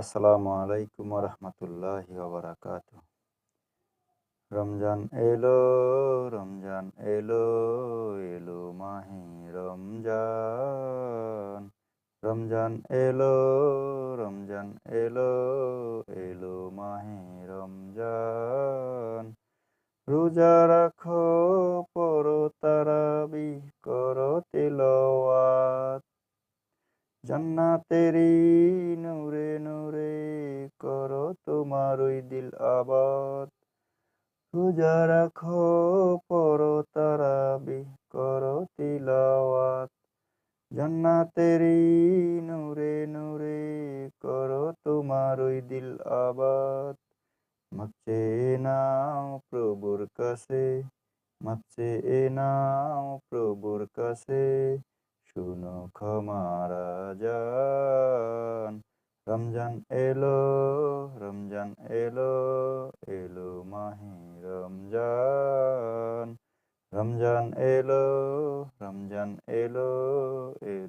আসসালামু আলাইকুম রহমতুল্লাহি ওবরাকাত রমজান এলো রমজান এলো এলো মাহি রমজান। রমজান এলো রমজান এলো এলো মাহি রমজান। রোজা রাখো, পরো তারাবি জান্নাতেরি নূরে নূরে করো তোমার ওই দিল আবাদ। রোজা রাখো পরো তারাবি, করো তিলাওয়াত। জান্নাতেরি নূরে নূরে করো তোমার ওই দিল আবাদ। মাপচে নাও প্রভুর কাছে, মাপচে নাও প্রভুর কাছে। শুনো ক্ষমারা যান রমজান এলো রমজান এলো এলো মাহি রমজান। রমজান এলো রমজান এলো এলো